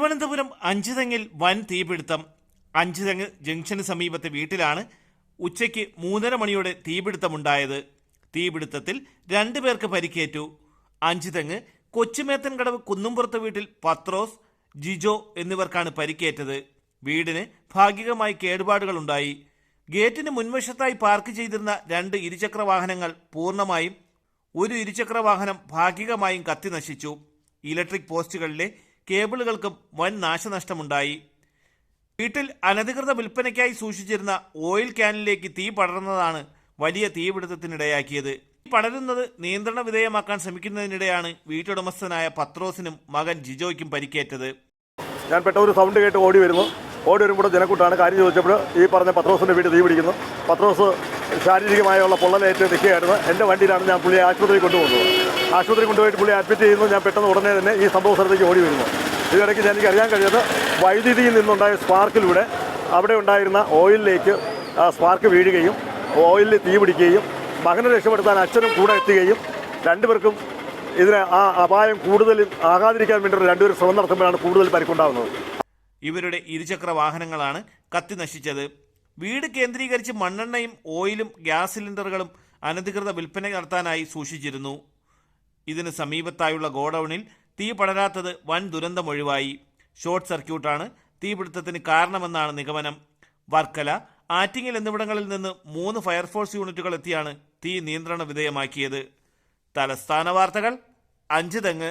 തിരുവനന്തപുരം അഞ്ചുതെങ്ങിൽ വൻ തീപിടുത്തം. അഞ്ചുതെങ്ങ് ജംഗ്ഷന് സമീപത്തെ വീട്ടിലാണ് ഉച്ചയ്ക്ക് മൂന്നര മണിയോടെ തീപിടുത്തമുണ്ടായത്. തീപിടുത്തത്തിൽ രണ്ടു പേർക്ക് പരിക്കേറ്റു. അഞ്ചുതെങ്ങ് കൊച്ചുമേത്തൻകടവ് കുന്നുംപുറത്ത് വീട്ടിൽ പത്രോസ് ജിജോ എന്നിവർക്കാണ് പരിക്കേറ്റത്. വീടിന് ഭാഗികമായി കേടുപാടുകളുണ്ടായി. ഗേറ്റിന് മുൻവശത്തായി പാർക്ക് ചെയ്തിരുന്ന രണ്ട് ഇരുചക്ര വാഹനങ്ങൾ പൂർണമായും ഒരു ഇരുചക്ര വാഹനം ഭാഗികമായും കത്തി നശിച്ചു. ഇലക്ട്രിക് പോസ്റ്റുകളിലെ കേബിളുകൾക്കും വൻ നാശനഷ്ടമുണ്ടായി. വീട്ടിൽ അനധികൃത വിൽപ്പനയ്ക്കായി സൂക്ഷിച്ചിരുന്ന ഓയിൽ ക്യാനിലേക്ക് തീ പടർന്നതാണ് വലിയ തീപിടുത്തത്തിനിടയാക്കിയത്. തീ പടരുന്നത് നിയന്ത്രണ വിധേയമാക്കാൻ ശ്രമിക്കുന്നതിനിടെയാണ് വീട്ടുടമസ്ഥനായ പത്രോസിനും മകൻ ജിജോയ്ക്കും പരിക്കേറ്റത്. ഞാൻ പെട്ട ഒരു സൗണ്ട് കേട്ട് ഓടി വരുന്നു. ഓടി വരുമ്പോൾ ജനക്കൂട്ടാണ് കാര്യം ചോദിച്ചപ്പോൾ ഈ പറഞ്ഞ പത്രോസിന്റെ വീട് തീ പിടിക്കുന്നു പത്രോസ് ശാരീരികമായുള്ള പൊള്ളലേറ്റ് നിൽക്കുകയായിരുന്നു എന്റെ വണ്ടിയിലാണ് ഞാൻ പുള്ളിയെ ആശുപത്രിയിൽ കൊണ്ടുപോകുന്നത്. ആശുപത്രി കൊണ്ടുപോയിട്ട് പുള്ളി അഡ്മിറ്റ് ചെയ്യുന്നു. ഞാൻ പെട്ടെന്ന് ഉടനെ തന്നെ ഈ സംഭവ സ്ഥലത്തേക്ക് ഓടി വരുന്നു. ഇതിനിടയ്ക്ക് എനിക്ക് അറിയാൻ കഴിയുന്നത് വൈദ്യുതിയിൽ നിന്നുണ്ടായ സ്പാർക്കിലൂടെ അവിടെ ഉണ്ടായിരുന്ന ഓയിലിലേക്ക് ആ സ്പാർക്ക് വീഴുകയും ഓയിലിൽ തീ പിടിക്കുകയും മകനെ രക്ഷപ്പെടുത്താൻ അച്ഛനും കൂടെ എത്തുകയും രണ്ടുപേർക്കും ഇതിന് ആ അപായം കൂടുതൽ ആകാതിരിക്കാൻ വേണ്ടി രണ്ടുപേരും ശ്രമം നടത്തുമ്പോഴാണ് കൂടുതൽ പരിക്കുണ്ടാകുന്നത്. ഇവരുടെ ഇരുചക്ര വാഹനങ്ങളാണ് കത്തി നശിച്ചത്. വീട് കേന്ദ്രീകരിച്ച് മണ്ണെണ്ണയും ഓയിലും ഗ്യാസ് സിലിണ്ടറുകളും അനധികൃത വിൽപ്പന നടത്താനായി സൂക്ഷിച്ചിരുന്നു. ഇതിന് സമീപത്തായുള്ള ഗോഡൌണിൽ തീ പടരാത്തത് വൻ ദുരന്തമൊഴിവായി ഷോർട്ട് സർക്യൂട്ടാണ് തീപിടുത്തത്തിന് കാരണമെന്നാണ് നിഗമനം. വർക്കല ആറ്റിങ്ങൽ എന്നിവിടങ്ങളിൽ നിന്ന് മൂന്ന് ഫയർഫോഴ്സ് യൂണിറ്റുകൾ എത്തിയാണ് തീ നിയന്ത്രണ വിധേയമാക്കിയത്. തലസ്ഥാന വാർത്തകൾ അഞ്ച് തെങ്ങ്